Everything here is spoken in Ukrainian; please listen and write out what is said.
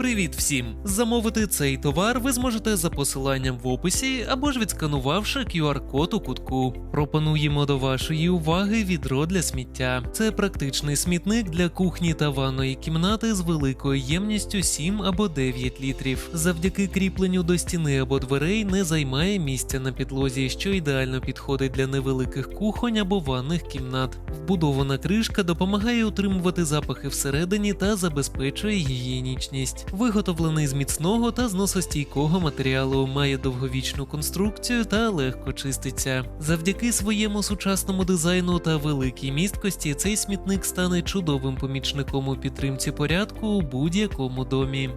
Привіт всім! Замовити цей товар ви зможете за посиланням в описі або ж відсканувавши QR-код у кутку. Пропонуємо до вашої уваги відро для сміття. Це практичний смітник для кухні та ванної кімнати з великою ємністю 7 або 9 літрів. Завдяки кріпленню до стіни або дверей не займає місця на підлозі, що ідеально підходить для невеликих кухонь або ванних кімнат. Вбудована кришка допомагає утримувати запахи всередині та забезпечує гігієнічність. Виготовлений з міцного та зносостійкого матеріалу, має довговічну конструкцію та легко чиститься. Завдяки своєму сучасному дизайну та великій місткості цей смітник стане чудовим помічником у підтримці порядку у будь-якому домі.